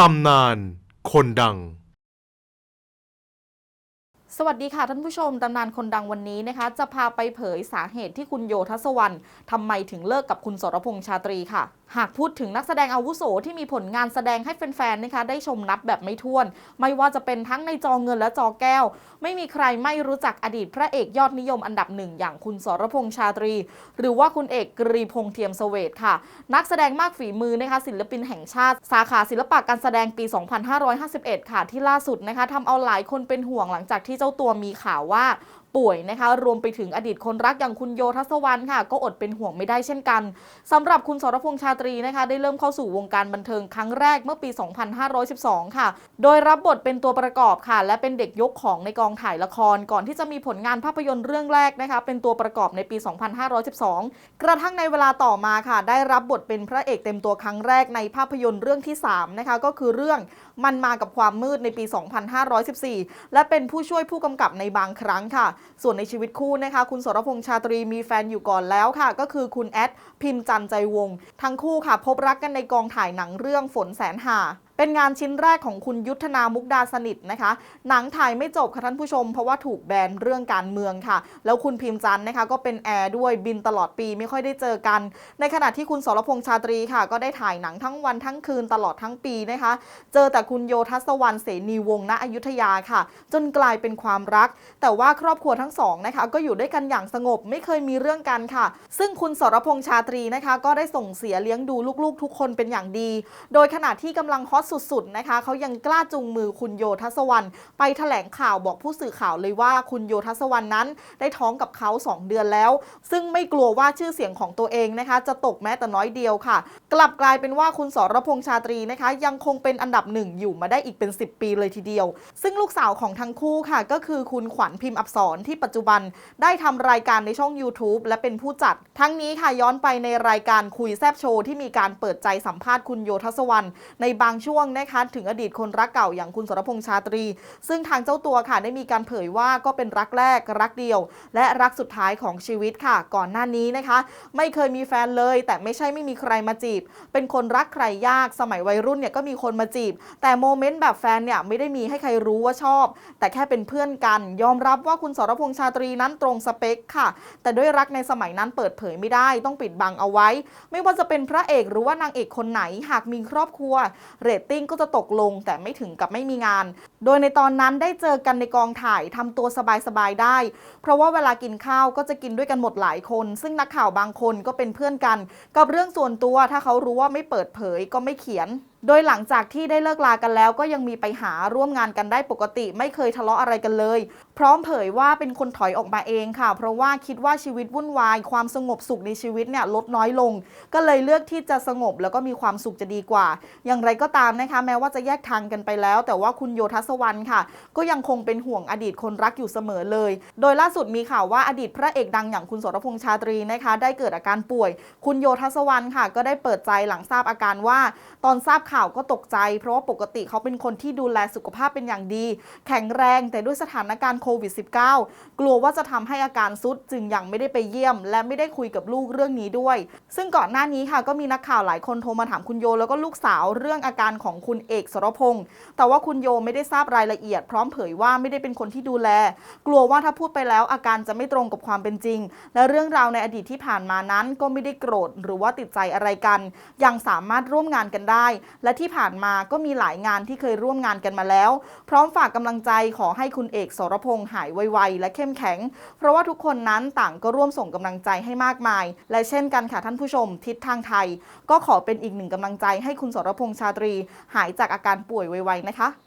ตำนาน คนดัง สวัสดีค่ะท่านผู้ชมตำนานคนดังวันนี้นะคะ จะพาไปเผยสาเหตุที่คุณโยทัศวรรณทำไมถึงเลิกกับคุณสรพงษ์ชาตรีค่ะ หากพูดถึงนักแสดงอาวุโสที่มีผลงานแสดงให้แฟนๆนะคะได้ชมนับแบบไม่ถ้วน ไม่ว่าจะเป็นทั้งในจอเงินและจอแก้ว ไม่มีใครไม่รู้จักอดีตพระเอกยอดนิยมอันดับหนึ่งอย่างคุณสรพงษ์ชาตรี หรือว่าคุณเอกกรีพงษ์เทียมเสวตค่ะ นักแสดงมากฝีมือนะคะศิลปินแห่งชาติ สาขาศิลปะการแสดงปี 2551 ค่ะ ที่ล่าสุดนะคะทำเอาหลายคนเป็นห่วงหลังจากที่เจ้าตัวมีข่าวว่า ป่วยนะคะ รวมไปถึงอดีตคนรักอย่างคุณโยทัศวรรณค่ะ ก็อดเป็นห่วงไม่ได้เช่นกันสำหรับคุณสรพงษ์ชาตรีนะคะ ได้เริ่มเข้าสู่วงการบันเทิงครั้งแรกเมื่อปี 2512 ค่ะ โดยรับบทเป็นตัวประกอบค่ะ และเป็นเด็กยกของในกองถ่ายละคร ก่อนที่จะมีผลงานภาพยนตร์เรื่องแรกนะคะ เป็นตัวประกอบในปี 2512 กระทั่งในเวลาต่อมาค่ะ ได้รับบทเป็นพระเอกเต็มตัวครั้งแรกในภาพยนตร์เรื่องที่3นะคะก็คือเรื่องมันมากับความมืดในปี 2514 และเป็นผู้ช่วยผู้กำกับในบางครั้งค่ะ ส่วนในชีวิตคู่นะคะ คุณสรพงษ์ชาตรีมีแฟนอยู่ก่อนแล้วค่ะ ก็คือคุณแอดพิมพ์จันใจวง ทั้งคู่ค่ะ พบรักกันในกองถ่ายหนังเรื่องฝนแสนหา เป็นงานชิ้นแรกของคุณยุทธนามุกดาสนิทนะคะ หนังถ่ายไม่จบค่ะท่านผู้ชม เพราะว่าถูกแบนเรื่องการเมืองค่ะ แล้วคุณพิมพ์จันนะคะ ก็เป็นแอร์ด้วยบินตลอดปีไม่ค่อยได้เจอกัน ในขณะที่คุณสรพงษ์ชาตรีค่ะ ก็ได้ถ่ายหนังทั้งวันทั้งคืนตลอดทั้งปีนะคะ เจอแต่คุณโยทัศวรรณเสนีวงศ์ณอยุธยาค่ะ จนกลายเป็นความรัก แต่ว่าครอบครัวทั้งสองนะคะ ก็อยู่ด้วยกันอย่างสงบไม่เคยมีเรื่องกันค่ะ ซึ่งคุณสรพงษ์ชาตรีนะคะ ก็ได้ส่งเสียเลี้ยงดูลูกๆ ทุกคนเป็นอย่างดี โดยขณะที่กำลังฮอตสุดๆนะคะเขายังกล้าจูงมือคุณโยทัศวรรณไปแถลงข่าวบอกผู้สื่อข่าวเลยว่าคุณโยทัศวรรณนั้น ได้ท้องกับเขา 2 เดือนแล้ว ซึ่งไม่กลัวว่าชื่อเสียงของตัวเองนะคะ จะตกแม้แต่น้อยเดียวค่ะ กลับกลายเป็นว่าคุณสรพงษ์ชาตรีนะคะ ยังคงเป็นอันดับหนึ่งอยู่มาได้อีกเป็น 10 ปีเลยทีเดียว ซึ่งลูกสาวของทั้งคู่ค่ะ ก็คือคุณขวัญพิมพ์อับสรที่ปัจจุบันได้ทำรายการในช่อง YouTube และเป็นผู้จัด ทั้งนี้ค่ะย้อนไปในรายการคุยแซบโชว์ที่มีการเปิดใจสัมภาษณ์คุณโยทัศวรรณในบางช่วงนะคะถึงอดีตคนรักเก่าอย่างคุณสรพงษ์ชาตรี ซึ่งทางเจ้าตัวค่ะได้มีการเผยว่าก็เป็นรักแรกรักเดียว และรักสุดท้ายของชีวิตค่ะ ก่อนหน้านี้นะคะ ไม่เคยมีแฟนเลย แต่ไม่ใช่ไม่มีใครมาจีบ เป็นคนรักใครยากสมัยวัยรุ่นเนี่ยก็มีคนมาจีบ แต่โมเมนต์แบบแฟนเนี่ยไม่ได้มีให้ใครรู้ว่าชอบ แต่แค่เป็นเพื่อนกัน ยอมรับว่าคุณสรพงษ์ชาตรีนั้นตรงสเปคค่ะ แต่ด้วยรักในสมัยนั้นเปิดเผยไม่ได้ต้องปิดบังเอาไว้ ไม่ว่าจะเป็นพระเอกหรือว่านางเอกคนไหนหากมีครอบครัวเรตติ้งก็จะตกลงแต่ไม่ถึงกับไม่มีงาน โดยในตอนนั้นได้เจอกันในกองถ่ายทำตัวสบายๆได้ เพราะว่าเวลากินข้าวก็จะกินด้วยกันหมดหลายคน ซึ่งนักข่าวบางคนก็เป็นเพื่อนกัน กับเรื่องส่วนตัวถ้าเขารู้ว่าไม่เปิดเผยก็ไม่เขียน โดยหลังจากที่ได้เลิกลากันแล้วก็ยังมีไปหาร่วมงานกันได้ปกติ ไม่เคยทะเลาะอะไรกันเลย พร้อมเผยว่าเป็นคนถอยออกมาเองค่ะ เพราะว่าคิดว่าชีวิตวุ่นวาย ความสงบสุขในชีวิตเนี่ยลดน้อยลง ก็เลยเลือกที่จะสงบแล้วก็มีความสุขจะดีกว่า อย่างไรก็ตามนะคะ แม้ว่าจะแยกทางกันไปแล้ว แต่ว่าคุณโยทัศวรรณค่ะ ก็ยังคงเป็นห่วงอดีตคนรักอยู่เสมอเลย โดยล่าสุดมีข่าวว่าอดีตพระเอกดังอย่างคุณสรพงษ์ชาตรีนะคะ ได้เกิดอาการป่วย คุณโยทัศวรรณค่ะ ก็ได้เปิดใจหลังทราบอาการว่า ตอนทราบข่าวก็ตกใจ เพราะว่าปกติเขาเป็นคนที่ดูแลสุขภาพเป็นอย่างดี แข็งแรงแต่ด้วยสถานการณ์โควิด -19 กลัวว่าจะทำให้อาการซุดจึงยังไม่ได้ไปเยี่ยม และไม่ได้คุยกับลูกเรื่องนี้ด้วย ซึ่งก่อนหน้านี้ค่ะก็มีนักข่าวหลายคนโทรมาถามคุณโยแล้วก็ลูกสาวเรื่องอาการของคุณเอกสรพงษ์แต่ว่าคุณโยไม่ได้ทราบรายละเอียด พร้อมเผยว่าไม่ได้เป็นคนที่ดูแล กลัวว่าถ้าพูดไปแล้วอาการจะไม่ตรงกับความเป็นจริง และเรื่องราวในอดีตที่ผ่านมานั้นก็ไม่ได้โกรธหรือว่าติดใจอะไรกัน ยังสามารถร่วมงานกันได้และที่ผ่านมาก็มีหลายงานที่เคยร่วมงานกันมาแล้ว พร้อมฝากกำลังใจขอให้คุณเอกสรพงษ์หายไวๆและเข้มแข็ง เพราะว่าทุกคนนั้นต่างก็ร่วมส่งกำลังใจให้มากมาย และเช่นกันค่ะท่านผู้ชม ทิศทางไทย ก็ขอเป็นอีกหนึ่งกำลังใจให้คุณสรพงษ์ชาตรี หายจากอาการป่วยไวๆนะคะ